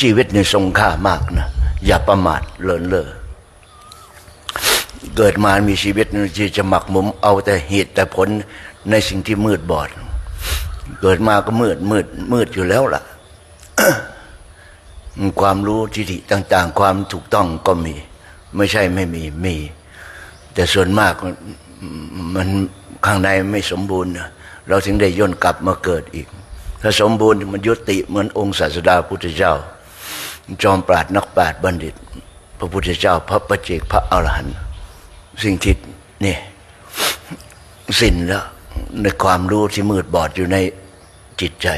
ชีวิตในทรงค่ามากนะ อย่าประมาทเลินเล่อเกิดมามีชีวิตที่จะหมักหมมเอาแต่เหตุแต่ผลในสิ่งที่มืดบอด เกิดมาก็มืดมืดมืดอยู่แล้วล่ะ ความรู้ทิฏฐิต่าง ๆ ความถูกต้องก็มี ไม่ใช่ไม่มีมี แต่ส่วนมากมันข้างในไม่สมบูรณ์ เราถึงได้ย่นกลับมาเกิดอีก ถ้าสมบูรณ์มันยุติเหมือนองค์ศาสดาพุทธเจ้า จอมปราดนักปราดบัณฑิต พระพุทธเจ้า พระประเจกพระอรหันต์สิ่งที่นี่สิ้นแล้วในความรู้ที่มืดบอดอยู่ในจิตใจ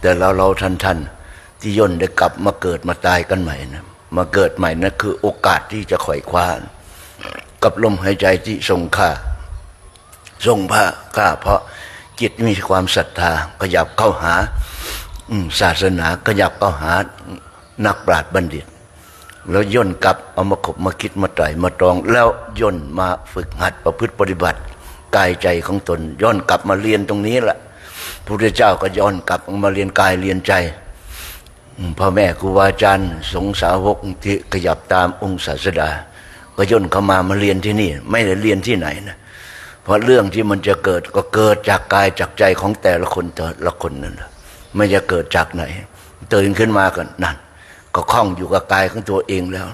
แต่เราเราท่านท่านที่ย่นได้กลับมาเกิดมาตายกันใหม่นะมาเกิดใหม่นั่นคือโอกาสที่จะข่อยคว้ากับลมหายใจที่ทรงค่าทรงพระกล้าเพราะจิตมีความศรัทธาขยับเข้าหาศาสนาขยับเข้าหา นักปราชญ์บัณฑิต แล้วย่นกลับเอามาขบมาคิดมาไตรมาตรอง แล้วย่นมาฝึกหัดประพฤติปฏิบัติ กายใจของตนย้อนกลับมาเรียนตรงนี้แหละพระพุทธเจ้าก็ย้อนกลับมาเรียนกายเรียนใจพ่อแม่ครูบาอาจารย์สงสาวกที่ขยับตามองค์ศาสดา ก็ย่นเข้ามามาเรียนที่นี่ ไม่ได้เรียนที่ไหนนะเพราะเรื่องที่มันจะเกิดก็เกิดจากกายจากใจของแต่ละคนแต่ละคนนั่นแหละไม่จะเกิดจากไหน ตื่นขึ้นมากันนั่น ก็คล้องอยู่กับกายของตัวเองแล้ว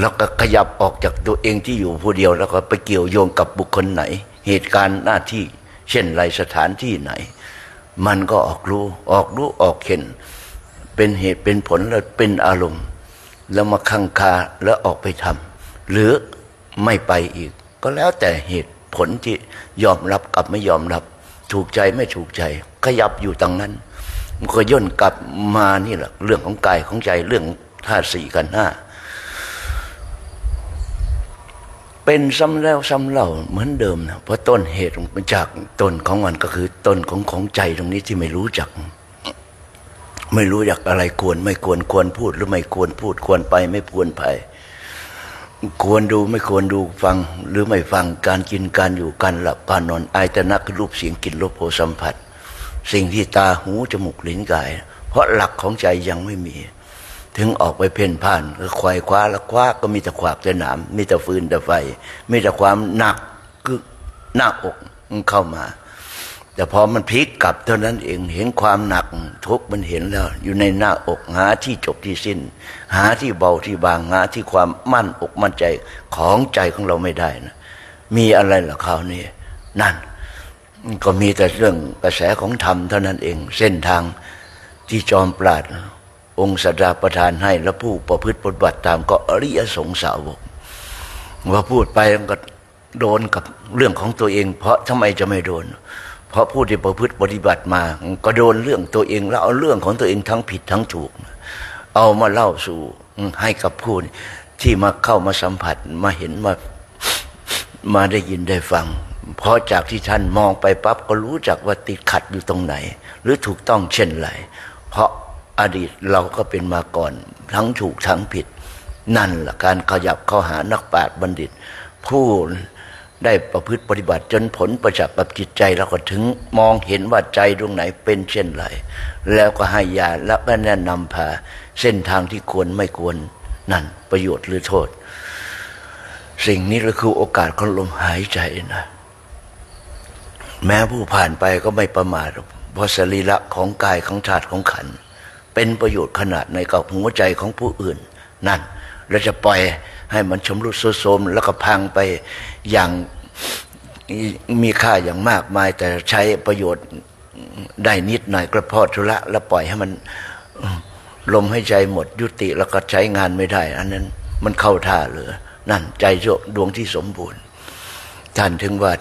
แล้วก็ขยับออกจากตัวเองที่อยู่ผู้เดียว แล้วก็ไปเกี่ยวโยงกับบุคคลไหน เหตุการณ์หน้าที่ เช่นไรสถานที่ไหน มันก็ออกรู้ออกรู้ออกเห็น เป็นเหตุเป็นผลแล้วเป็นอารมณ์ แล้วมาคังคาแล้วออกไปทำหรือไม่ไปอีก ก็แล้วแต่เหตุผลที่ยอมรับกับไม่ยอมรับ ถูกใจไม่ถูกใจ ขยับอยู่ตรงนั้น มันก็ย่นกลับมานี่แหละเรื่องของกายของใจเรื่องธาตุสี่กันห้าเป็นซ้ำแล้วซ้ำเล่าเหมือนเดิมนะเพราะต้นเหตุมันจากต้นของมันก็คือต้นของของใจตรงนี้ที่ไม่รู้จัก ไม่รู้จักอะไรควร ไม่ควรควรพูดหรือไม่ควรพูดควรไปไม่ควรไปควรดูไม่ควรดูฟังหรือไม่ฟังการกินการอยู่การหลับการนอนอายตนะคือรูปเสียงกลิ่นรสโผสัมผัส สิ่งที่ตาหูจมูกลิ้นกาย เพราะหลักของใจยังไม่มี ถึงออกไปเพ่นพ่านก็ควายคว้าแล้วคว้าก็มีแต่ขวากแต่หนามมีแต่ฟืนแต่ไฟ มีแต่ความหนักคือหน้าอกมันเข้ามา แต่พอมันพลิกกลับเท่านั้นเองเห็นความหนักทุกมันเห็นแล้ว อยู่ในหน้าอกหาที่จบที่สิ้น หาที่เบาที่บางหาที่ความมั่นอกมั่นใจของใจของเราไม่ได้นะมีอะไรหรอคราวนี้นั่น ก็มีแต่เรื่องกระแสของธรรมเท่านั้นเอง เส้นทางที่จอมปราดองค์สดาประทานให้และผู้ประพฤติปฏิบัติตามก็อริยสงสาวกว่าพูดไปก็โดนกับเรื่องของตัวเอง เพราะทำไมจะไม่โดน เพราะผู้ที่ประพฤติปฏิบัติมา ก็โดนเรื่องตัวเอง แล้วเอาเรื่องของตัวเองทั้งผิดทั้งถูก เอามาเล่าสู่ให้กับผู้ที่มาเข้ามาสัมผัสมาเห็นมามาได้ยินได้ฟัง พราะจากที่ท่านมองไปปั๊บก็รู้จักว่าติดขัดอยู่ตรงไหน หรือถูกต้องเช่นไร เพราะอดีตเราก็เป็นมาก่อน ทั้งถูกทั้งผิด นั่นแหละการขยับเข้าหานักปราชญ์บัณฑิต ผู้ได้ประพฤติปฏิบัติจนผลประจักษ์กับจิตใจเราก็ถึงมองเห็นว่าใจตรงไหนเป็นเช่นไร แล้วก็ให้ยาและก็แนะนำพาเส้นทางที่ควรไม่ควรนั่นประโยชน์หรือโทษ สิ่งนี้ก็คือโอกาสของลมหายใจนะ แม้ผู้ผ่านไปก็ไม่ประมาทเพราะสรีระของกายของธาตุของขัน เป็นประโยชน์ขนาดในกับหัวใจของผู้อื่น นั่นเราจะปล่อยให้มันชำรุดโทรมแล้วก็พังไปอย่างมีค่าอย่างมากมาย แต่ใช้ประโยชน์ได้นิดหน่อยกระเพาะธุระแล้วปล่อยให้มันลมให้ใจหมดยุติแล้วก็ใช้งานไม่ได้ อันนั้นมันเข้าท่าเหลือ นั่นใจดวงที่สมบูรณ์ท่านถึงว่า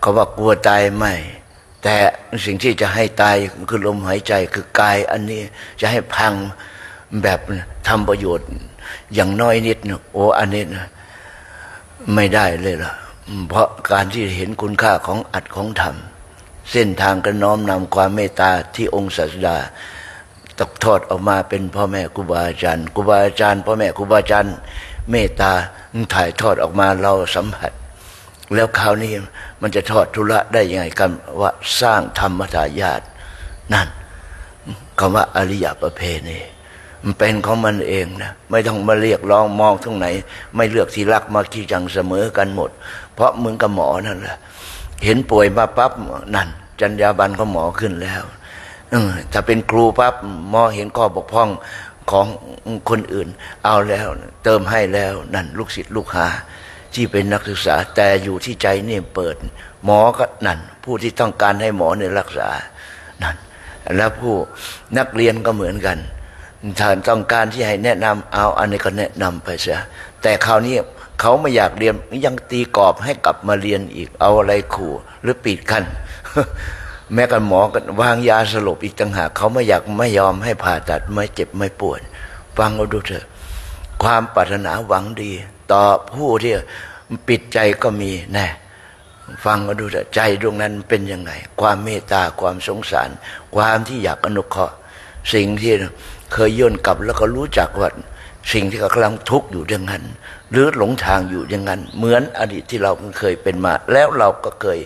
เขาว่ากลัวตายไม่ แต่สิ่งที่จะให้ตายคือลมหายใจคือกายอันนี้จะให้พังแบบทำประโยชน์ อย่างน้อยนิดโอ้อันนี้นะไม่ได้เลยล่ะ เพราะการที่เห็นคุณค่าของอัดของธรรม เส้นทางก็น้อมนำความเมตตาที่องค์ศาสดาตกทอดออกมาเป็นพ่อแม่ครูบาอาจารย์ครูบาอาจารย์พ่อแม่ครูบาอาจารย์ เมตตาถ่ายทอดออกมาเราสัมผัส แล้วคราวนี้ มันจะทอดทุระได้ยังไงกันว่าสร้างธรรมทายาทนั่นคำว่าอริยประเพณีมันเป็นของมันเองนะไม่ต้องมาเรียกร้องมองตรงไหน ไม่เลือกที่รักมาที่จังเสมอกันหมด เพราะมึงกับหมอนั่นแหละเห็นป่วยมาปั๊บนั่นจรรยาบรรณของหมอขึ้นแล้วอถ้าเป็นครูปั๊บหมอเห็นข้อบกพร่องของคนอื่น เอาแล้ว เติมให้แล้วนั่น ลูกศิษย์ลูกหา ที่เป็นนักศึกษา แต่อยู่ที่ใจเนี่ยเปิด หมอก็นั่น ผู้ที่ต้องการให้หมอเนี่ยรักษานั่นแล้วผู้นักเรียนก็เหมือนกันถ้าต้องการที่ให้แนะนำเอาอันนี้ก็แนะนำไปเสียแต่คราวนี้เขาไม่อยากเรียนยังตีกรอบให้กลับมาเรียนอีกเอาอะไรขู่ หรือปิดกันแม้กันหมอก็วางยาสลบอีกต่างหากเขาไม่อยากไม่ยอมให้ผ่าตัดไม่เจ็บไม่ปวดฟังเอาดูเถอะ ความปรารถนาหวังดี ต่อผู้ที่ปิดใจก็มีแน่ฟังก็ดูเถอะใจดวงนั้นเป็นยังไง ความเมตตาความสงสาร ความที่อยากอนุเคราะห์สิ่งที่เคยย่นกลับแล้วก็รู้จักว่าสิ่งที่กำลังทุกข์อยู่อย่างนั้น หรือหลงทางอยู่อย่างนั้น เหมือนอดีตที่เราเคยเป็นมา แล้วเราก็เคย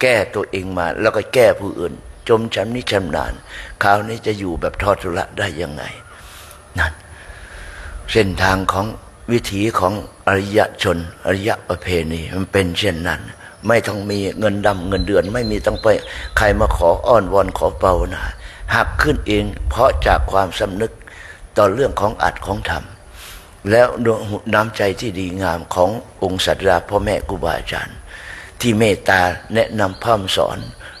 แก้ตัวเองมา แล้วก็แก้ผู้อื่น จมช้ำนิชำนาญคราวนี้จะอยู่แบบทอดทุระได้ยังไงนั่นเส้นทางของ วิถีของอริยชน อริยประเพณีมันเป็นเช่นนั้น ไม่ต้องมีเงินดำเงินเดือน ไม่มีต้องไปใครมาขออ้อนวอนขอเปานะหักขึ้นเองเพราะจากความสำนึกต่อเรื่องของอัดของธรรม แล้วน้ำใจที่ดีงามขององค์สัตราพ่อแม่ครูบาอาจารย์ ที่เมตตาแนะนำพร่ำสอน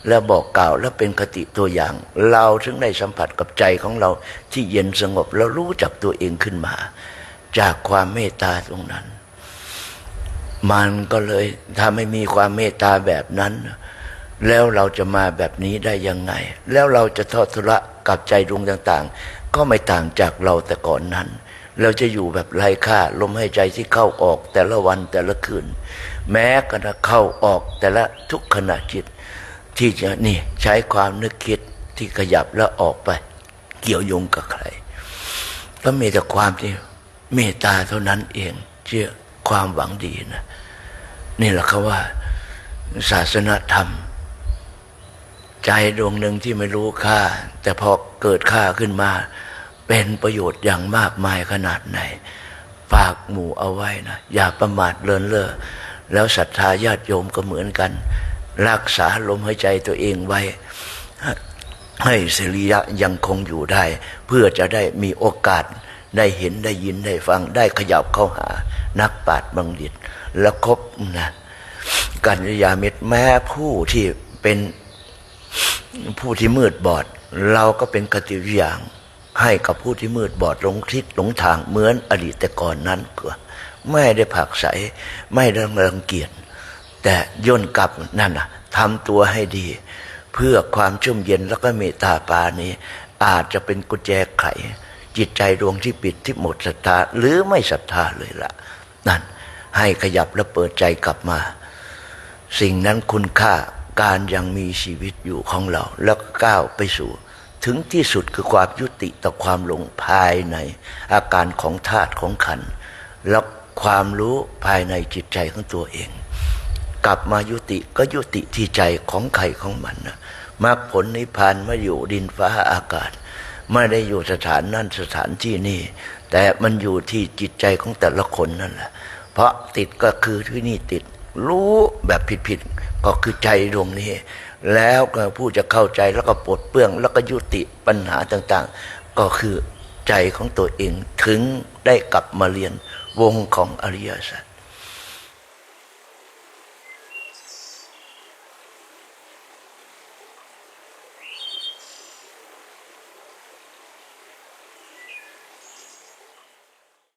และบอกกล่าวและเป็นคติตัวอย่าง เราถึงได้สัมผัสกับใจของเราที่เย็นสงบแล้วรู้จักตัวเองขึ้นมา จากความเมตตาตรงนั้น มันก็เลยถ้าไม่มีความเมตตาแบบนั้น แล้วเราจะมาแบบนี้ได้ยังไง แล้วเราจะทอดทุระกับใจดวงต่าง ๆ ก็ไม่ต่างจากเราแต่ก่อนนั้น เราจะอยู่แบบไร้ค่าลมหายใจที่เข้าออกแต่ละวันแต่ละคืน แม้กระทั่งเข้าออกแต่ละทุกขณะจิต ที่จะนี่ใช้ความนึกคิดที่ขยับแล้วออกไป เกี่ยวโยงกับใครก็มีแต่ความที่ เมตตาเท่านั้นเองเชื่อความหวังดีนะนี่แหละเขาว่าศาสนธรรม ใจดวงหนึ่งที่ไม่รู้ค่า แต่พอเกิดค่าขึ้นมา เป็นประโยชน์อย่างมากมายขนาดไหนฝากหมู่เอาไว้นะอย่าประมาทเลินเล่อแล้วศรัทธาญาติโยมก็เหมือนกัน รักษาลมหายใจตัวเองไว้ ให้สิริยะยังคงอยู่ได้ เพื่อจะได้มีโอกาส ได้เห็นได้ยินได้ฟังได้ขยับเข้าหา นักปราชญ์บัณฑิตแล้วคบนะกัญญามิตรแม้ผู้ที่เป็นผู้ที่มืดบอด เราก็เป็นกติวิอย่างให้กับผู้ที่มืดบอดหลงทิศหลงทางเหมือนอดีตแต่ก่อนนั้นก็ไม่ได้ผักใสไม่ได้รังเกียจแต่ย่นกลับนั่นนะทำตัวให้ดี เพื่อความชุ่มเย็นแล้วก็เมตตาปานี้ อาจจะเป็นกุญแจไข จิตใจดวงที่ปิดที่หมดศรัทธาหรือไม่ศรัทธาเลยละนั่นให้ขยับและเปิดใจกลับมา สิ่งนั้นคุณค่าการยังมีชีวิตอยู่ของเรา แล้วก็ก้าวไปสู่ ถึงที่สุดคือความยุติต่อความหลงภายใน อาการของธาตุของขัน แล้วความรู้ภายในจิตใจของตัวเอง กลับมายุติก็ยุติที่ใจของใครของมันนะมรรคผลนิพพานม่อยู่ดินฟ้าอากาศ ไม่ได้อยู่สถานนั่นสถานที่นี่ แต่มันอยู่ที่จิตใจของแต่ละคนนั่นแหละ เพราะติดก็คือที่นี่ติด รู้แบบผิดๆก็คือใจดวงนี้ แล้วก็ผู้จะเข้าใจแล้วก็ปลดเปลื้อง แล้วก็ยุติปัญหาต่างๆ ก็คือใจของตัวเองถึงได้กลับมาเรียนวงของอริยสัจ